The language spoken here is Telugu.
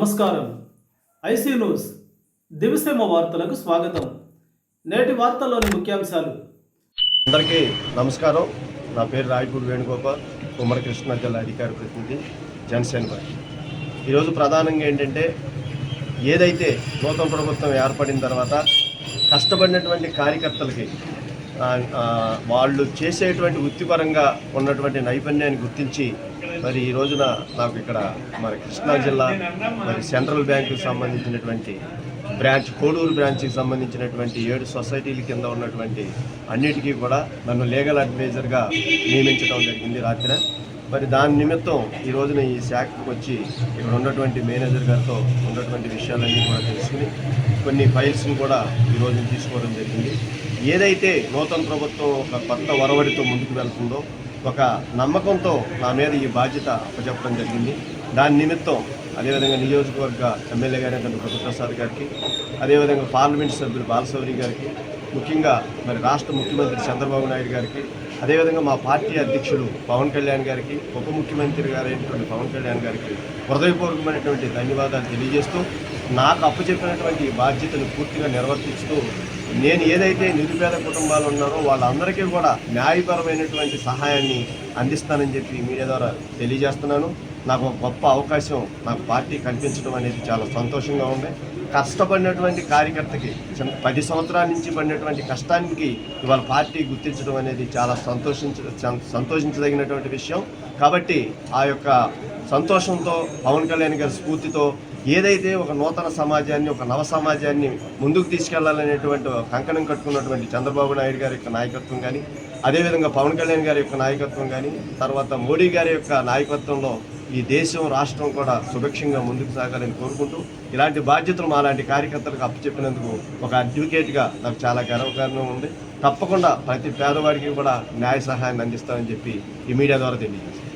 నమస్కారం. IC news. దివిసేమ వార్తలకు స్వాగతం. నేటి వార్తల్లోని ముఖ్యాంశాలు. అందరికీ నమస్కారం. నా పేరు రాయపూడి వేణుగోపాల్ ఉమ్మడి కృష్ణా జిల్లా అధికార ప్రతినిధి జనసేన పార్టీ. ఈరోజు ప్రధానంగా ఏంటంటే ఏదైతే నూతన ప్రభుత్వం ఏర్పడిన తర్వాత కష్టపడినటువంటి కార్యకర్తలకి వాళ్ళు చేసేటువంటి వృత్తిపరంగా ఉన్నటువంటి నైపుణ్యాన్ని గుర్తించి మరి ఈ రోజున నాకు ఇక్కడ మరి కృష్ణా జిల్లా మరి సెంట్రల్ బ్యాంకుకి సంబంధించినటువంటి బ్రాంచ్ కోడూరు బ్రాంచ్కి సంబంధించినటువంటి ఏడు సొసైటీల కింద ఉన్నటువంటి అన్నిటికీ కూడా నన్ను లీగల్ అడ్వైజర్గా నియమించడం జరిగింది రాత్రి. మరి దాని నిమిత్తం ఈ రోజున ఈ శాఖకు వచ్చి ఇక్కడ ఉన్నటువంటి మేనేజర్ గారితో ఉన్నటువంటి విషయాలన్నీ కూడా తెలుసుకుని కొన్ని ఫైల్స్ని కూడా ఈ రోజున తీసుకోవడం జరిగింది. ఏదైతే నూతన ప్రభుత్వం ఒక కొత్త వరవడితో ముందుకు వెళ్తుందో ఒక నమ్మకంతో నా మీద ఈ బాధ్యత అప్పచెప్పడం జరిగింది. దాని నిమిత్తం అదేవిధంగా నియోజకవర్గ ఎమ్మెల్యే గారైనటువంటి ప్రభుత్వసాద్ గారికి అదేవిధంగా పార్లమెంట్ సభ్యులు బాలసౌరి గారికి ముఖ్యంగా మరి రాష్ట్ర ముఖ్యమంత్రి చంద్రబాబు నాయుడు గారికి అదేవిధంగా మా పార్టీ అధ్యక్షుడు పవన్ కళ్యాణ్ గారికి ఉప ముఖ్యమంత్రి గారైనటువంటి పవన్ కళ్యాణ్ గారికి హృదయపూర్వకమైనటువంటి ధన్యవాదాలు తెలియజేస్తూ నాకు అప్పచెప్పినటువంటి చెప్పినటువంటి బాధ్యతను పూర్తిగా నిర్వర్తిస్తూ నేను ఏదైతే నిరుపేద కుటుంబాలు ఉన్నారో వాళ్ళందరికీ కూడా న్యాయపరమైనటువంటి సహాయాన్ని అందిస్తానని చెప్పి మీడియా ద్వారా తెలియజేస్తున్నాను. నాకు ఒక గొప్ప అవకాశం నాకు పార్టీ కనిపించడం అనేది చాలా సంతోషంగా ఉంది. కష్టపడినటువంటి కార్యకర్తకి చిన్న పది సంవత్సరాల నుంచి పడినటువంటి కష్టానికి ఇవాళ పార్టీ గుర్తించడం అనేది చాలా సంతోషించ సంతోషించదగినటువంటి విషయం. కాబట్టి ఆ యొక్క సంతోషంతో పవన్ కళ్యాణ్ గారి స్ఫూర్తితో ఏదైతే ఒక నూతన సమాజాన్ని ఒక నవ సమాజాన్ని ముందుకు తీసుకెళ్ళాలనేటువంటి కంకణం కట్టుకున్నటువంటి చంద్రబాబు నాయుడు గారి యొక్క నాయకత్వం కానీ అదేవిధంగా పవన్ కళ్యాణ్ గారి యొక్క నాయకత్వం కానీ తర్వాత మోడీ గారి యొక్క నాయకత్వంలో ఈ దేశం రాష్ట్రం కూడా సుభిక్షంగా ముందుకు సాగాలని కోరుకుంటూ ఇలాంటి బాధ్యతలు మాలాంటి కార్యకర్తలకు అప్పచెప్పినందుకు ఒక అడ్వకేట్గా నాకు చాలా గర్వకారణం ఉంది. తప్పకుండా ప్రతి పేదవాడికి కూడా న్యాయ సహాయాన్ని అందిస్తామని చెప్పి ఈ మీడియా ద్వారా తెలియజేస్తాను